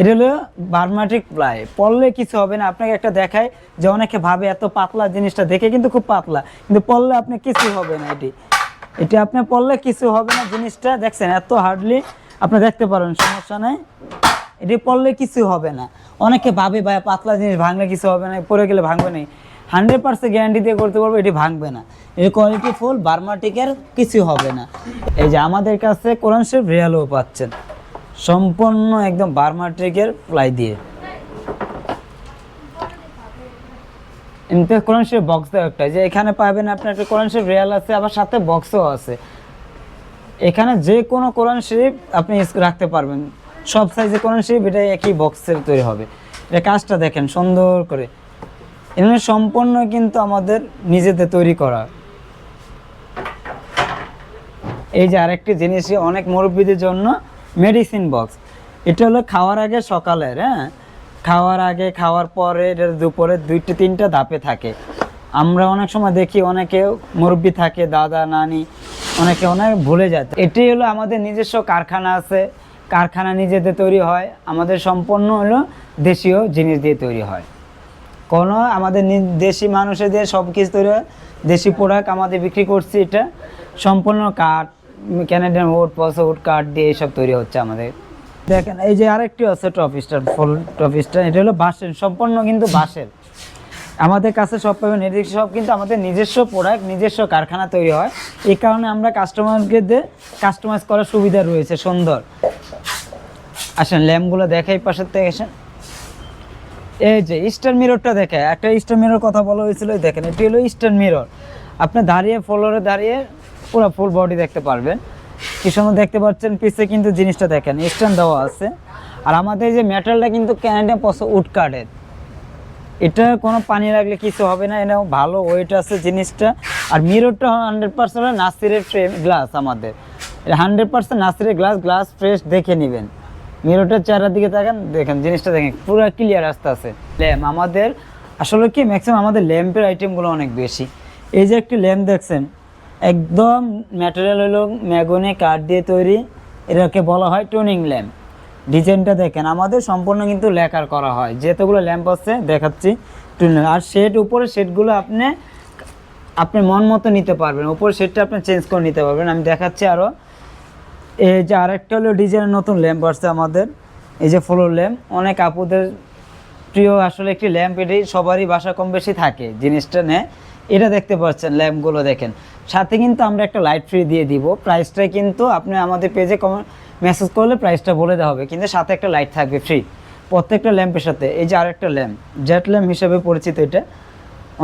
এটা হলো বার্মাটিক প্লাই। পড়লে কিছু হবে না, আপনাকে একটা দেখায় যে অনেকে ভাবে এত পাতলা জিনিসটা দেখে কিন্তু খুব পাতলা, কিন্তু পড়লে আপনি কিছু হবে না এটি। এটি আপনি পড়লে কিছু হবে না জিনিসটা, দেখছেন, এত হার্ডলি আপনি দেখতে পারেন, সমস্যা নেই। এটি পড়লে কিছু হবে না। অনেকে ভাবে ভাই পাতলা জিনিস ভাঙলে কিছু হবে না পরে গেলে ভাঙবে না। হান্ড্রেড পার্সেন্ট গ্যারান্টি দিয়ে করতে পারব, এটি ভাঙবে না। এর কোয়ালিটি ফুল বার্মাটিকের কিছু হবে না। এই যে আমাদের কাছে কোরআন শরীফ রিয়ালও পাচ্ছেন। সম্পূর্ণ একদম বার্মাটিকের প্লাই দিয়ে। এমনিতে কোরআন শরীফ বক্স দেওয়া একটা, যে এখানে পাবেন আপনার একটা কোরআন শরীফ রিয়াল আছে, আবার সাথে বক্সও আছে। এখানে যে কোনো কোরআন শরীফ আপনি রাখতে পারবেন। সব সাইজে কোরআন শরীফ এটা একই বক্সের তৈরি হবে। এটা কাজটা দেখেন, সুন্দর করে। এখানে সম্পূর্ণ কিন্তু আমাদের নিজেদের তৈরি করা। এই যে আরেকটি জিনিসই অনেক মুরব্বীদের জন্য মেডিসিন বক্স এটা হলো খাওয়ার আগে সকালের হ্যাঁ? খাওয়ার আগে, খাওয়ার পরে, এটা দুপুরে দুইটা, তিনটা ধাপে থাকে। আমরা অনেক সময় দেখি অনেকে মুরব্বী থাকে, দাদা, নানি, অনেকে অনেক ভুলে যায়। এটি হলো আমাদের নিজস্ব কারখানা আছে। কারখানা নিজেদের তৈরি হয়। আমাদের সম্পূর্ণ হলো দেশীয় জিনিস দিয়ে তৈরি হয়। কোনো আমাদের দেশি মানুষের দিয়ে সব কিছু তৈরি হয়। দেশি প্রোডাক্ট আমাদের বিক্রি করছি এটা। সম্পূর্ণ কাঠ ক্যানাডিয়ান উড পলসো উড কাঠ দিয়ে এইসব তৈরি হচ্ছে আমাদের। দেখেন, এই যে আরেকটি আছে টপিস্টার ফুল টপিস্টার এটা হলো বাঁশের, সম্পূর্ণ কিন্তু বাঁশের। আমাদের কাছে সব পাবেন, এদিকে সব কিন্তু আমাদের নিজস্ব প্রোডাক্ট নিজস্ব কারখানা তৈরি হয়। এই কারণে আমরা কাস্টমারকে দিয়ে কাস্টমাইজ করার সুবিধা রয়েছে, সুন্দর। আসেন, ল্যাম্পগুলো দেখাই পাশের থেকে আসেন। এই যে স্টার মিররটা দেখে, একটা স্টার মিরর কথা বলা হয়েছিল, দেখেন, এটি হলো স্টার মিরর আপনি দাঁড়িয়ে ফ্লোরে দাঁড়িয়ে পুরো ফুল বডি দেখতে পারবেন সুন্দর দেখতে পাচ্ছেন, পিছে কিন্তু জিনিসটা দেখেন, স্ট্যান্ড দেওয়া আছে। আর আমাদের যে মেটালটা কিন্তু ক্যানাডিয়ান পস উড এটা কোনো পানি লাগলে কিছু হবে না এটা ভালো ওয়েট আছে জিনিসটা। আর মিররটা হান্ড্রেড পার্সেন্ট নাসিরের ফ্রেম গ্লাস আমাদের। হান্ড্রেড পার্সেন্ট নাসিরের গ্লাস গ্লাস ফ্রেশ দেখে নেবেন। মিররটার চেহারার দিকে তাকান দেখেন জিনিসটা দেখেন, পুরো ক্লিয়ার আসতে আছে ল্যাম্প আমাদের, আসলে কি ম্যাক্সিমাম আমাদের ল্যাম্পের আইটেমগুলো অনেক বেশি। এই যে একটি ল্যাম্প দেখছেন একদম ম্যাটেরিয়াল হলো ম্যাগনে কাঠ দিয়ে তৈরি। এটাকে বলা হয় টোনিং ল্যাম্প ডিজাইনটা দেখেন, আমাদের সম্পূর্ণ কিন্তু লেকার করা হয়। যেতগুলো ল্যাম্প আছে, দেখাচ্ছি। টোনিং আর শেড উপরে শেডগুলো আপনি আপনি মন মতো নিতে পারবেন। উপরে শেডটা আপনি চেঞ্জ করে নিতে পারবেন। আমি দেখাচ্ছি আরও এই যে আরেকটা হলো ডিজাইনের নতুন ল্যাম্প আসছে আমাদের। এই যে ফ্লোর ল্যাম্প অনেক আপুদের প্রিয় আসলে একটি ল্যাম্প এটি সবারই বাসা কম বেশি থাকে। জিনিসটা নেয় এটা দেখতে পাচ্ছেন, ল্যাম্পগুলো দেখেন। সাথে কিন্তু আমরা একটা লাইট ফ্রি দিয়ে দিব। প্রাইসটা কিন্তু আপনি আমাদের পেজে কমেন্ট মেসেজ করলে প্রাইসটা বলে দেওয়া হবে। কিন্তু সাথে একটা লাইট থাকবে ফ্রি প্রত্যেকটা ল্যাম্পের সাথে। এই যে আরেকটা ল্যাম্প জেট ল্যাম্প হিসেবে পরিচিত এটা।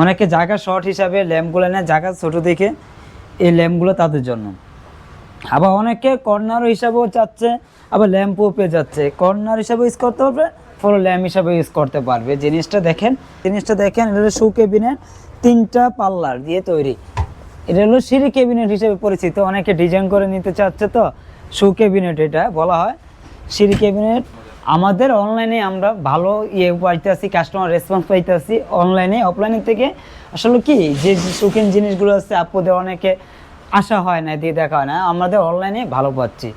অনেকে জায়গা শর্ট হিসাবে ল্যাম্পগুলো নেয়, জায়গা ছোটো দেখে এই ল্যাম্পগুলো তাদের জন্য। আবার অনেকে কর্নার হিসাবেও চাচ্ছে, আবার ল্যাম্পও পেয়ে যাচ্ছে। কর্নার হিসাবে ইউজ করতে পারবে ফলো ল্যাম্প হিসাবে ইউজ করতে পারবে। জিনিসটা দেখেন জিনিসটা দেখেন, এটা হলো শু কেবিনের তিনটা পাল্লার দিয়ে তৈরি। এটা হলো সিঁড়ি ক্যাবিনেট হিসেবে পরিচিত, অনেকে ডিজাইন করে নিতে চাচ্ছে তো শু ক্যাবিনেট এটা বলা হয়। সিঁড়ি ক্যাবিনেট আমাদের অনলাইনে আমরা ভালো ইয়ে পাইতেছি কাস্টমার রেসপন্স পাইতেছি অনলাইনে অফলাইনের থেকে। আসলে কি, যে শৌখিন জিনিসগুলো আছে আপুদের অনেকে আশা হয় না, দিয়ে দেখা হয় না, আমাদের অনলাইনে ভালো পাচ্ছি।